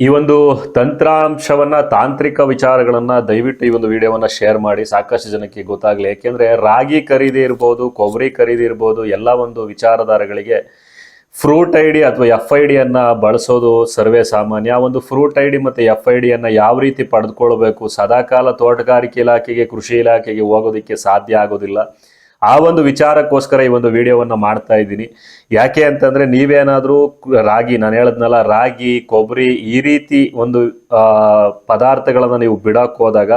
ಈ ಒಂದು ತಂತ್ರಾಂಶವನ್ನ, ತಾಂತ್ರಿಕ ವಿಚಾರಗಳನ್ನ ದಯವಿಟ್ಟು ಈ ಒಂದು ವಿಡಿಯೋವನ್ನ ಶೇರ್ ಮಾಡಿ. ಸಾಕಷ್ಟು ಜನಕ್ಕೆ ಗೊತ್ತಾಗಲಿ. ಯಾಕೆಂದ್ರೆ ರಾಗಿ ಖರೀದಿ ಇರ್ಬೋದು, ಕೊಬ್ಬರಿ ಖರೀದಿ ಇರ್ಬೋದು, ಎಲ್ಲ ಒಂದು ವಿಚಾರಧಾರಗಳಿಗೆ ಫ್ರೂಟ್ ಐ ಡಿ ಅಥವಾ ಎಫ್ ಐ ಡಿಯನ್ನು ಬಳಸೋದು ಸರ್ವೇ ಸಾಮಾನ್ಯ. ಒಂದು ಫ್ರೂಟ್ ಐ ಡಿ ಮತ್ತು ಎಫ್ ಐ ಡಿಯನ್ನು ಯಾವ ರೀತಿ ಪಡೆದುಕೊಳ್ಬೇಕು? ಸದಾಕಾಲ ತೋಟಗಾರಿಕೆ ಇಲಾಖೆಗೆ, ಕೃಷಿ ಇಲಾಖೆಗೆ ಹೋಗೋದಕ್ಕೆ ಸಾಧ್ಯ ಆಗೋದಿಲ್ಲ. ಆ ಒಂದು ವಿಚಾರಕ್ಕೋಸ್ಕರ ಈ ಒಂದು ವಿಡಿಯೋವನ್ನು ಮಾಡ್ತಾ ಇದ್ದೀನಿ. ಯಾಕೆ ಅಂತಂದರೆ ನೀವೇನಾದರೂ ರಾಗಿ, ನಾನು ಹೇಳದ್ನಲ್ಲ, ರಾಗಿ, ಕೊಬ್ಬರಿ ಈ ರೀತಿ ಒಂದು ಪದಾರ್ಥಗಳನ್ನು ನೀವು ಬಿಡೋಕ್ಕೆ ಹೋದಾಗ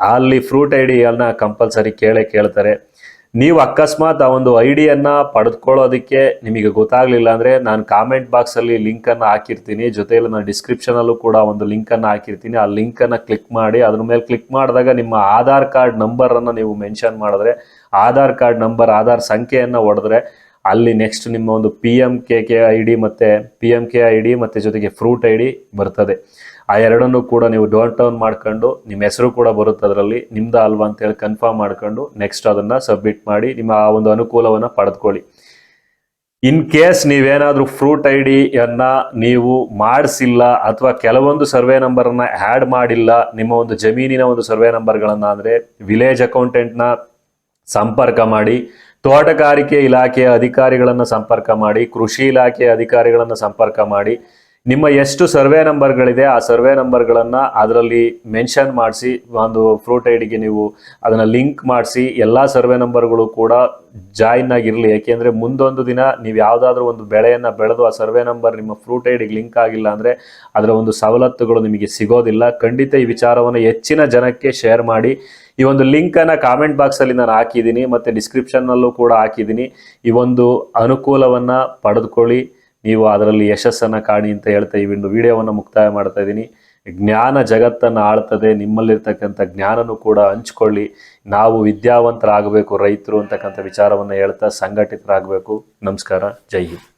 ಅಲ್ಲಿ ಫ್ರೂಟ್ ಐ ಕಂಪಲ್ಸರಿ ಕೇಳೇ ಕೇಳ್ತಾರೆ. ನೀವು ಅಕಸ್ಮಾತ್ ಆ ಒಂದು ಐ ಡಿಯನ್ನು ಪಡೆದುಕೊಳ್ಳೋದಕ್ಕೆ ನಿಮಗೆ ಗೊತ್ತಾಗಲಿಲ್ಲ ಅಂದರೆ ನಾನು ಕಾಮೆಂಟ್ ಬಾಕ್ಸಲ್ಲಿ ಲಿಂಕನ್ನು ಹಾಕಿರ್ತೀನಿ. ಜೊತೆಯಲ್ಲಿ ನಾನು ಡಿಸ್ಕ್ರಿಪ್ಷನಲ್ಲೂ ಕೂಡ ಒಂದು ಲಿಂಕನ್ನು ಹಾಕಿರ್ತೀನಿ. ಆ ಲಿಂಕನ್ನು ಕ್ಲಿಕ್ ಮಾಡಿ, ಅದ್ರ ಮೇಲೆ ಕ್ಲಿಕ್ ಮಾಡಿದಾಗ ನಿಮ್ಮ ಆಧಾರ್ ಕಾರ್ಡ್ ನಂಬರನ್ನು ನೀವು ಮೆನ್ಷನ್ ಮಾಡಿದ್ರೆ, ಆಧಾರ್ ಕಾರ್ಡ್ ನಂಬರ್ ಆಧಾರ್ ಸಂಖ್ಯೆಯನ್ನು ಹೊಡೆದ್ರೆ ಅಲ್ಲಿ ನೆಕ್ಸ್ಟ್ ನಿಮ್ಮ ಒಂದು P M K K I D ಮತ್ತೆ P M K I D ಮತ್ತೆ ಜೊತೆಗೆ ಫ್ರೂಟ್ ಐ ಡಿ ಬರ್ತದೆ. ಆ ಎರಡನ್ನೂ ಕೂಡ ನೀವು ಡೌನ್ ಟೌನ್ ಮಾಡ್ಕೊಂಡು, ನಿಮ್ಮ ಹೆಸರು ಕೂಡ ಬರುತ್ತೆ ಅದರಲ್ಲಿ, ನಿಮ್ದ ಅಲ್ವಾ ಅಂತೇಳಿ ಕನ್ಫರ್ಮ್ ಮಾಡ್ಕೊಂಡು ನೆಕ್ಸ್ಟ್ ಅದನ್ನ ಸಬ್ಮಿಟ್ ಮಾಡಿ, ನಿಮ್ಮ ಆ ಒಂದು ಅನುಕೂಲವನ್ನ ಪಡೆದುಕೊಳ್ಳಿ. ಇನ್ ಕೇಸ್ ನೀವೇನಾದರೂ ಫ್ರೂಟ್ ಐ ಡಿಯನ್ನು ನೀವು ಮಾಡಿಸಿಲ್ಲ ಅಥವಾ ಕೆಲವೊಂದು ಸರ್ವೆ ನಂಬರನ್ನು ಆ್ಯಡ್ ಮಾಡಿಲ್ಲ, ನಿಮ್ಮ ಒಂದು ಜಮೀನಿನ ಒಂದು ಸರ್ವೆ ನಂಬರ್ಗಳನ್ನು ಅಂದ್ರೆ ವಿಲೇಜ್ ಅಕೌಂಟೆಂಟ್ನ ಸಂಪರ್ಕ ಮಾಡಿ ತೋಟಗಾರಿಕೆ ಇಲಾಖೆಯ ಅಧಿಕಾರಿಗಳನ್ನು ಸಂಪರ್ಕ ಮಾಡಿ ಕೃಷಿ ಇಲಾಖೆಯ ಅಧಿಕಾರಿಗಳನ್ನು ಸಂಪರ್ಕ ಮಾಡಿ ನಿಮ್ಮ ಎಷ್ಟು ಸರ್ವೆ ನಂಬರ್ಗಳಿದೆ, ಆ ಸರ್ವೆ ನಂಬರ್ಗಳನ್ನು ಅದರಲ್ಲಿ ಮೆನ್ಷನ್ ಮಾಡಿಸಿ, ಒಂದು ಫ್ರೂಟ್ ಐಡಿಗೆ ನೀವು ಅದನ್ನು ಲಿಂಕ್ ಮಾಡಿಸಿ, ಎಲ್ಲ ಸರ್ವೆ ನಂಬರ್ಗಳು ಕೂಡ ಜಾಯಿನ್ ಆಗಿರಲಿ. ಯಾಕೆಂದರೆ ಮುಂದೊಂದು ದಿನ ನೀವು ಯಾವುದಾದ್ರೂ ಒಂದು ಬೆಳೆಯನ್ನು ಬೆಳೆದು ಆ ಸರ್ವೆ ನಂಬರ್ ನಿಮ್ಮ ಫ್ರೂಟ್ ಐಡಿಗೆ ಲಿಂಕ್ ಆಗಿಲ್ಲ ಅಂದರೆ ಅದರ ಒಂದು ಸವಲತ್ತುಗಳು ನಿಮಗೆ ಸಿಗೋದಿಲ್ಲ. ಖಂಡಿತ ಈ ವಿಚಾರವನ್ನು ಹೆಚ್ಚಿನ ಜನಕ್ಕೆ ಶೇರ್ ಮಾಡಿ. ಈ ಒಂದು ಲಿಂಕನ್ನು ಕಾಮೆಂಟ್ ಬಾಕ್ಸಲ್ಲಿ ನಾನು ಹಾಕಿದ್ದೀನಿ, ಮತ್ತು ಡಿಸ್ಕ್ರಿಪ್ಷನ್ನಲ್ಲೂ ಕೂಡ ಹಾಕಿದ್ದೀನಿ. ಈ ಒಂದು ಅನುಕೂಲವನ್ನು ಪಡೆದುಕೊಳ್ಳಿ. ನೀವು ಅದರಲ್ಲಿ ಯಶಸ್ಸನ್ನು ಕಾಣಿ ಅಂತ ಹೇಳ್ತಾ ಈ ಒಂದು ವಿಡಿಯೋವನ್ನು ಮುಕ್ತಾಯ ಮಾಡ್ತಾ ಇದ್ದೀನಿ. ಜ್ಞಾನ ಜಗತ್ತನ್ನು ಆಳ್ತದೆ, ನಿಮ್ಮಲ್ಲಿರ್ತಕ್ಕಂಥ ಜ್ಞಾನನೂ ಕೂಡ ಹಂಚ್ಕೊಳ್ಳಿ. ನಾವು ವಿದ್ಯಾವಂತರಾಗಬೇಕು, ರೈತರು ಅಂತಕ್ಕಂಥ ವಿಚಾರವನ್ನು ಹೇಳ್ತಾ ಸಂಘಟಿತರಾಗಬೇಕು. ನಮಸ್ಕಾರ, ಜೈ ಹಿಂದ್.